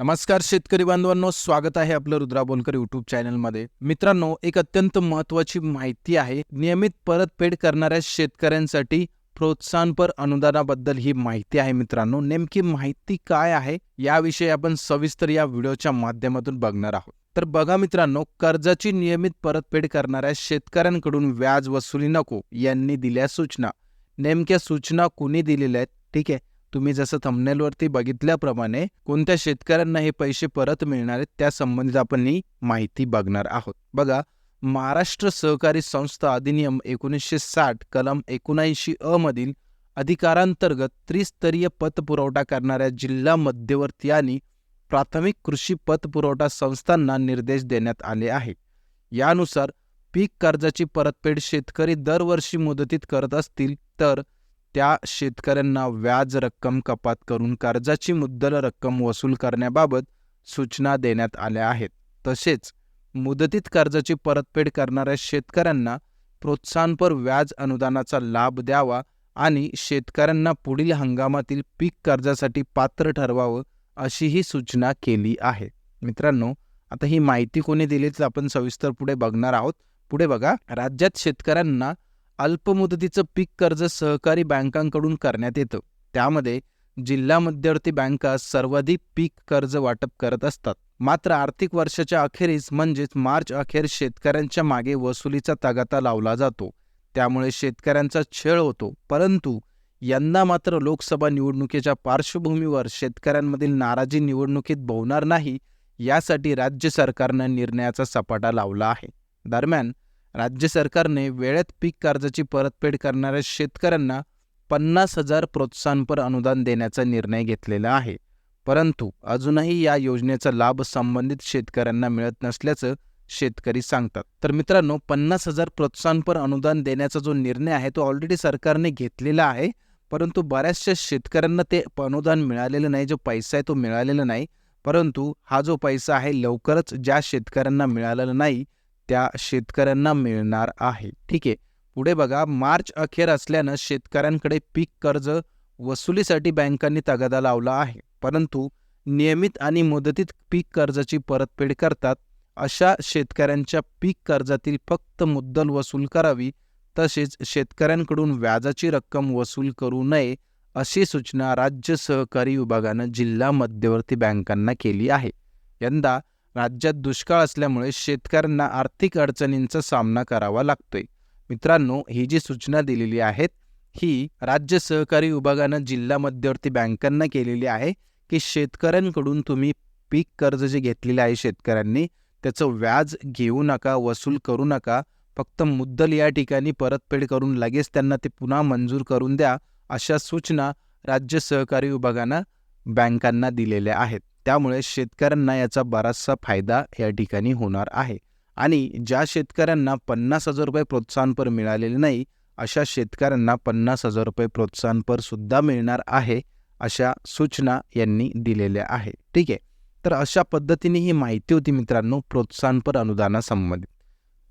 नमस्कार शेतकरी बांधवांनो स्वागत आहे आपलं रुद्रा बोलकर युट्यूब चॅनलमध्ये मित्रांनो एक अत्यंत महत्त्वाची माहिती आहे नियमित परतफेड करणाऱ्या शेतकऱ्यांसाठी प्रोत्साहनपर अनुदानाबद्दल ही माहिती आहे मित्रांनो. नेमकी माहिती काय आहे याविषयी आपण सविस्तर या व्हिडिओच्या माध्यमातून बघणार आहोत. तर बघा मित्रांनो कर्जाची नियमित परतफेड करणाऱ्या शेतकऱ्यांकडून व्याज वसुली नको यांनी दिल्या सूचना. नेमक्या सूचना कुणी दिलेल्या आहेत? ठीक आहे. तुम्ही जसं थंबनेलवरती बघितल्याप्रमाणे कोणत्या शेतकऱ्यांना हे पैसे परत मिळणार आहेत त्या संबंधित आपण ही माहिती बघणार आहोत. बघा महाराष्ट्र सहकारी संस्था अधिनियम एकोणीसशे साठ कलम एकोणऐंशी अ मधील अधिकारांतर्गत त्रिस्तरीय पतपुरवठा करणाऱ्या जिल्हा मध्यवर्ती आणि प्राथमिक कृषी पतपुरवठा संस्थांना निर्देश देण्यात आले आहेत यानुसार पीक कर्जाची परतफेड शेतकरी दरवर्षी मुदतीत करत असतील तर त्या शेतकऱ्यांना व्याज रक्कम कपात करून कर्जाची मुद्दल रक्कम वसूल करण्याबाबत सूचना देण्यात आल्या आहेत. तसेच मुदतीत कर्जाची परतफेड करणाऱ्या शेतकऱ्यांना प्रोत्साहनपर व्याज अनुदानाचा लाभ द्यावा आणि शेतकऱ्यांना पुढील हंगामातील पीक कर्जासाठी पात्र ठरवावं अशीही सूचना केली आहे. मित्रांनो आता ही माहिती कोणी दिली तर आपण सविस्तर पुढे बघणार आहोत. पुढे बघा राज्यात शेतकऱ्यांना अल्पमुदतीचं पीक कर्ज सहकारी बँकांकडून करण्यात येतं. त्यामध्ये जिल्हा मध्यवर्ती बँका सर्वाधिक पीक कर्ज वाटप करत असतात. मात्र आर्थिक वर्षाच्या अखेरीस म्हणजेच मार्च अखेर शेतकऱ्यांच्या मागे वसुलीचा तगाता लावला जातो. त्यामुळे शेतकऱ्यांचा छळ होतो. परंतु यंदा मात्र लोकसभा निवडणुकीच्या पार्श्वभूमीवर शेतकऱ्यांमधील नाराजी निवडणुकीत भोवणार नाही यासाठी राज्य सरकारनं निर्णयाचा सपाटा लावला आहे. दरम्यान राज्य सरकारने वेळेत पीक कर्जाची परतफेड करणाऱ्या शेतकऱ्यांना पन्नास हजार प्रोत्साहनपर अनुदान देण्याचा निर्णय घेतलेला आहे. परंतु अजूनही या योजनेचा लाभ संबंधित शेतकऱ्यांना मिळत नसल्याचं शेतकरी सांगतात. तर मित्रांनो पन्नास हजार प्रोत्साहनपर अनुदान देण्याचा जो निर्णय आहे तो ऑलरेडी सरकारने घेतलेला आहे. परंतु बऱ्याचशा शेतकऱ्यांना ते अनुदान मिळालेलं नाही जो पैसा आहे तो मिळालेला नाही. परंतु हा जो पैसा आहे लवकरच ज्या शेतकऱ्यांना मिळालेला नाही त्या शेतकऱ्यांना मिळणार आहे. ठीक आहे. पुढे बघा मार्च अखेर असल्यानं शेतकऱ्यांकडे पीक कर्ज वसुलीसाठी बँकांनी तगादा लावला आहे. परंतु नियमित आणि मुदतीत पीक कर्जाची परतफेड करतात. अशा शेतकऱ्यांच्या पीक कर्जातील फक्त मुद्दल वसूल करावी तसेच शेतकऱ्यांकडून व्याजाची रक्कम वसूल करू नये अशी सूचना राज्य सहकारी विभागानं जिल्हा मध्यवर्ती बँकांना केली आहे. यंदा राज्यात दुष्काळ असल्यामुळे शेतकऱ्यांना आर्थिक अडचणींचा सामना करावा लागतोय. मित्रांनो ही जी सूचना दिलेली आहेत ही राज्य सहकारी विभागानं जिल्हा मध्यवर्ती बँकांना केलेली आहे की शेतकऱ्यांकडून तुम्ही पीक कर्ज जे घेतलेले आहे शेतकऱ्यांनी त्याचं व्याज घेऊ नका वसूल करू नका फक्त मुद्दल या ठिकाणी परतफेड करून लगेच त्यांना ते पुन्हा मंजूर करून द्या अशा सूचना राज्य सहकारी विभागानं बँकांना दिलेल्या आहेत. त्यामुळे शेतकऱ्यांना याचा बराचसा फायदा या ठिकाणी होणार आहे. आणि ज्या शेतकऱ्यांना पन्नास हजार रुपये प्रोत्साहनपर मिळालेले नाही अशा शेतकऱ्यांना पन्नास हजार रुपये प्रोत्साहनपर सुद्धा मिळणार आहे अशा सूचना यांनी दिलेल्या आहे ठीक आहे. तर अशा पद्धतीने ही माहिती होती मित्रांनो प्रोत्साहनपर अनुदानासंबंधित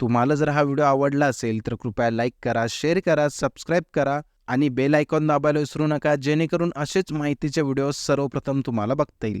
तुम्हाला जर हा व्हिडिओ आवडला असेल तर कृपया लाईक करा शेअर करा सबस्क्राईब करा आणि बेल आयकॉन दाबायला विसरू नका जेणेकरून असेच माहितीचे व्हिडिओ सर्वप्रथम तुम्हाला बघता येईल.